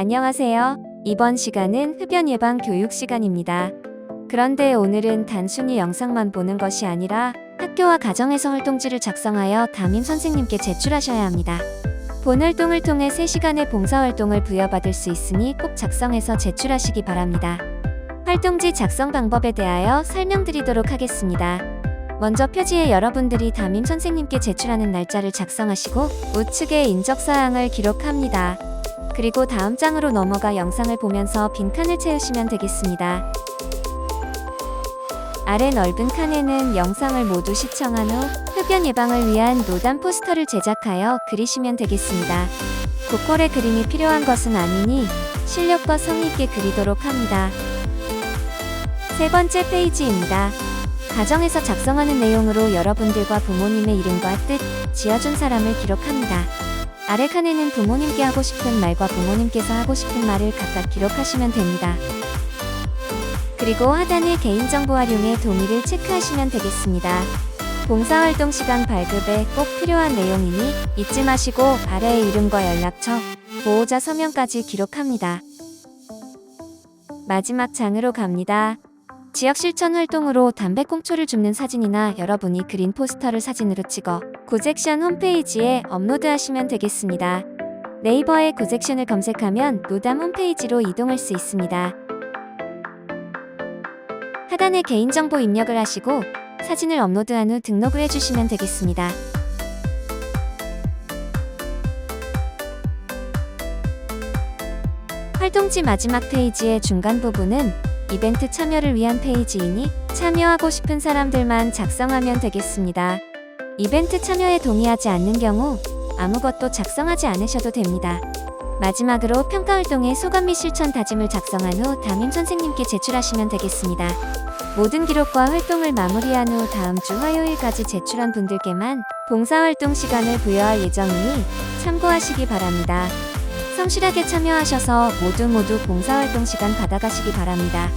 안녕하세요. 이번 시간은 흡연 예방 교육 시간입니다. 그런데 오늘은 단순히 영상만 보는 것이 아니라 학교와 가정에서 활동지를 작성하여 담임 선생님께 제출하셔야 합니다. 본 활동을 통해 3시간의 봉사활동을 부여받을 수 있으니 꼭 작성해서 제출하시기 바랍니다. 활동지 작성 방법에 대하여 설명드리도록 하겠습니다. 먼저 표지에 여러분들이 담임 선생님께 제출하는 날짜를 작성하시고 우측에 인적 사항을 기록합니다. 그리고 다음 장으로 넘어가 영상을 보면서 빈 칸을 채우시면 되겠습니다. 아래 넓은 칸에는 영상을 모두 시청한 후 흡연 예방을 위한 노단 포스터를 제작하여 그리시면 되겠습니다. 고퀄의 그림이 필요한 것은 아니니 실력과 성의 있게 그리도록 합니다. 세 번째 페이지입니다. 가정에서 작성하는 내용으로 여러분들과 부모님의 이름과 뜻, 지어준 사람을 기록합니다. 아래 칸에는 부모님께 하고 싶은 말과 부모님께서 하고 싶은 말을 각각 기록하시면 됩니다. 그리고 하단에 개인정보 활용의 동의를 체크하시면 되겠습니다. 봉사활동 시간 발급에 꼭 필요한 내용이니 잊지 마시고 아래의 이름과 연락처, 보호자 서명까지 기록합니다. 마지막 장으로 갑니다. 지역 실천 활동으로 담배 꽁초를 줍는 사진이나 여러분이 그린 포스터를 사진으로 찍어 고잭션 홈페이지에 업로드하시면 되겠습니다. 네이버에 고잭션을 검색하면 노담 홈페이지로 이동할 수 있습니다. 하단에 개인정보 입력을 하시고 사진을 업로드한 후 등록을 해주시면 되겠습니다. 활동지 마지막 페이지의 중간 부분은 이벤트 참여를 위한 페이지이니 참여하고 싶은 사람들만 작성하면 되겠습니다. 이벤트 참여에 동의하지 않는 경우 아무것도 작성하지 않으셔도 됩니다. 마지막으로 평가 활동의 소감 및 실천 다짐을 작성한 후 담임 선생님께 제출하시면 되겠습니다. 모든 기록과 활동을 마무리한 후 다음 주 화요일까지 제출한 분들께만 봉사활동 시간을 부여할 예정이니 참고하시기 바랍니다. 성실하게 참여하셔서 모두 모두 봉사활동 시간 받아가시기 바랍니다.